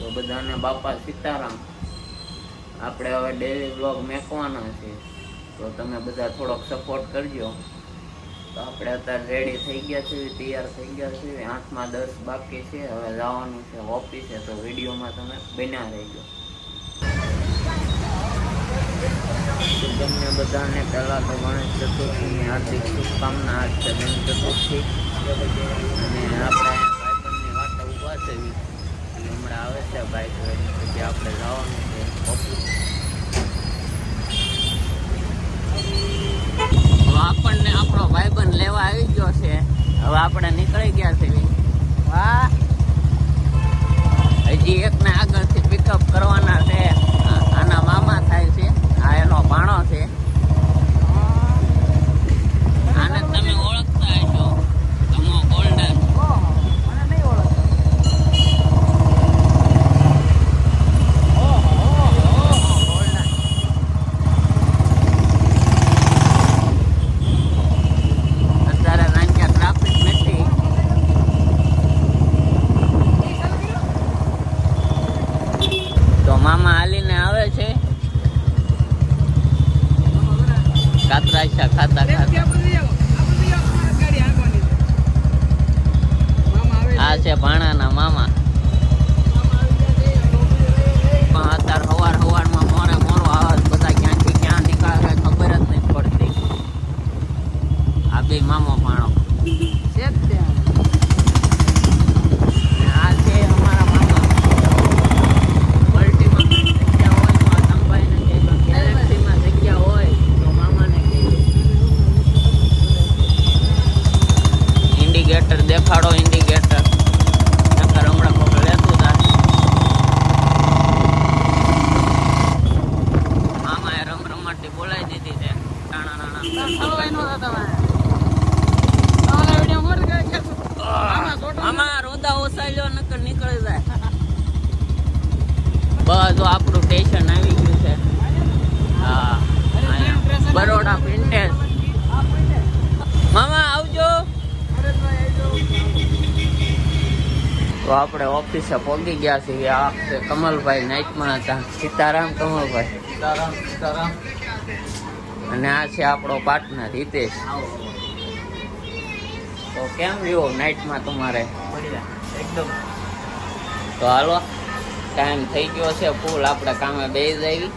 તો બધાને બાપા સીતારામ. આપણે હવે ડેલી બ્લોગ મેકવાના છે. તો તમે બધા થોડોક સપોર્ટ કરજો. તો આપણે અત્યારે રેડી થઈ ગયા છીએ, તૈયાર થઈ ગયા છીએ. આઠમાં દસ બાકી છે. હવે જવાનું છે ઓફિસે. તો વિડીયોમાં તમે બન્યા રહેજો. તમને બધાને પહેલાં તો ગણેશ ચતુર્થીની હાર્દિક શુભકામના, આજ છે ગણેશ ચતુર્થી. અને આપણે ભાઈબંધની વાટે ઊભા છે. હમણાં આવે છે લઈને પછી આપણે જવાનું છે ઓફિસ તો આપણને આપણો ભાઈબંધ લેવા આવી ગયો છે હવે આપણે નીકળી ગયા છે વાહ હજી એકને આગળથી પિકઅપ કરવાના છે આ- આના મામા થાય છે આ એનો ભાણો છે આને તમે ઓળખતા હશો તમો ગોલ્ડન અત્યારે નાનક્યા ટ્રાફિક નથી તો મામા હાલીને આવે છે. કાતરાશા ખાતા ખાતા. આ છે. ભાણાના મામા. અત્યારે હવાર હવારમાં મોરે મોરો આવે. બધા ક્યાંથી ક્યાં નીકળે ખબર જ નથી પડતી. આ બે મામો ભાણો. છે નકર નીકળી જાય. બસ જો આપણું સ્ટેશન આવી ગયું છે. હા બરોડા પ્રિન્ટેસ મામા આવજો. તો આપણે ઓફિસે પહોંચી ગયા છીએ. આ છે કમલભાઈ નાઇટમાં હતા. સીતારામ કમલભાઈ. સીતારામ સીતારામ. અને આ છે આપણો પાર્ટનર હિતેશ. તો કેમ રહ્યો નાઇટમાં તમારે? એકદમ. તો હાલો ટાઈમ થઈ ગયો છે ફૂલ આપણે કામે બે આવી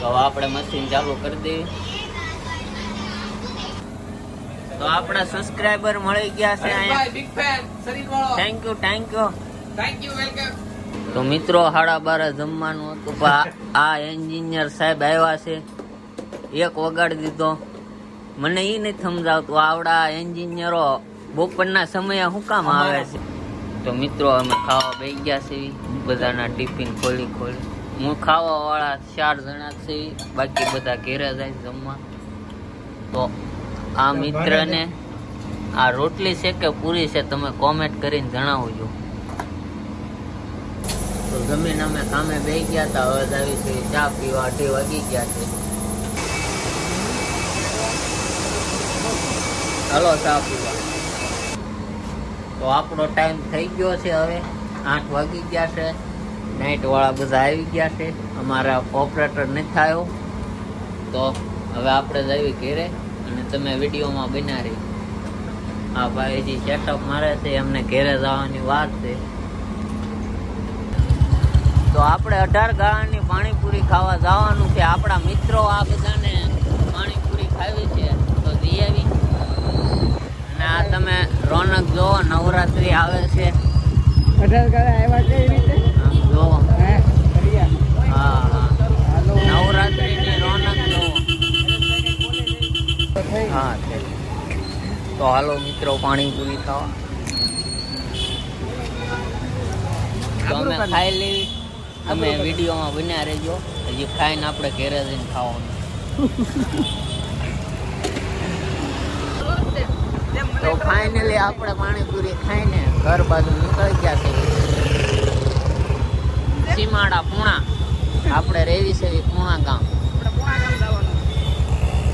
તો આપણે મશીન ચાલુ કરી દેવી. તો આપણા સબસ્ક્રાઇબર મળી ગયા છે અહીંયા. થેન્ક યુ થેન્ક યુ તો મિત્રો સાડા બારે જમવાનું હતું પણ આ- એન્જિનિયર સાહેબ આવ્યા છે. એક વગાડી દીધો. મને એ નથી સમજાવતું આવડા એન્જિનિયરો બપોરના સમયે શું કામ આવે છે? તો મિત્રો અમે ખાવા બે ગયા છે બધાના ટિફિન ખોલી ખોલી. હું ખાવા વાળા ચાર જણા છે બાકી બધા ઘેરે જાય જમવા. તો આ મિત્રને આ રોટલી છે કે પૂરી છે તમે કોમેન્ટ કરીને જણાવજો. તો જમીન અમે કામે બે ગયા હતા હવે આવી છે ચા પીવા અઢી વાગી ગયા છે. હલો ચા પીવા. તો આપણો ટાઈમ થઈ ગયો છે હવે. આઠ વાગી ગયા છે. નાઇટવાળા બધા આવી ગયા છે. અમારા ઓપરેટર નથી થયો. તો હવે આપણે જઈએ ઘેરે અને તમે વિડીયોમાં બનાવી આ ભાઈજી સેટઅપ મારે છે, એમને ઘેરે જવાની વાત છે. તો આપણે અઢાર ગાળાની પાણીપુરી ખાવા જવાનું છે. આપણા મિત્રો આ બધાને પાણીપુરી ખાવી છે. તો જઈ અને આ તમે રોનક જોવો નવરાત્રી આવે છે. આમ જોવો હા હા નવરાત્રીની રોનક જોવો હા છે. તો હાલો મિત્રો પાણીપુરી ખાવા તો અમે ખાઈ લેવી. તમે વિડીયોમાં બન્યા રહેજો. હજી ખાઈને આપણે ઘેરે જઈને ખાવાનું. તો ફાઇનલી આપણે પાણીપુરી ખાઈને ઘર બાજુ નીકળી ગયા છે સીમાડા પૂણા. આપણે રેવી છે પૂણા ગામ.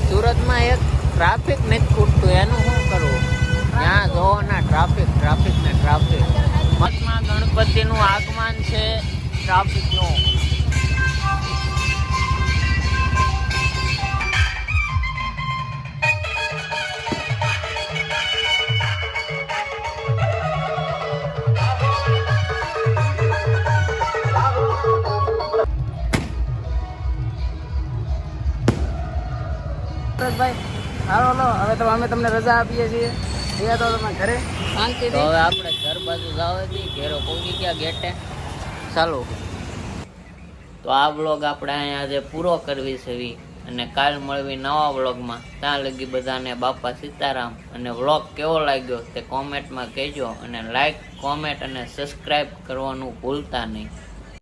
સુરતમાં એક ટ્રાફિક નથી ખૂટતું, એનું શું કરવું? ત્યાં જોવો ટ્રાફિક ટ્રાફિક ને ટ્રાફિક મહાત્મા ગણપતિનું આગમન છે ટ્રાફિકનું તો અમે તમને રજા આપીએ છીએ. અહીંયા તો તમે ઘરે તો હવે આપણે ઘર બાજુ જવાથી ઘેરો પહોંચી ગયા ગેટે. ચાલો. તો આ બ્લોગ આપણે અહીંયા આજે પૂરો કરવી છે અને કાલ મળવી નવા વ્લોગમાં. ત્યાં લગી બધાને બાપા સીતારામ. અને વ્લોગ કેવો લાગ્યો તે કોમેન્ટમાં કહેજો. અને લાઈક કોમેન્ટ અને સબસ્ક્રાઈબ કરવાનું ભૂલતા નહીં.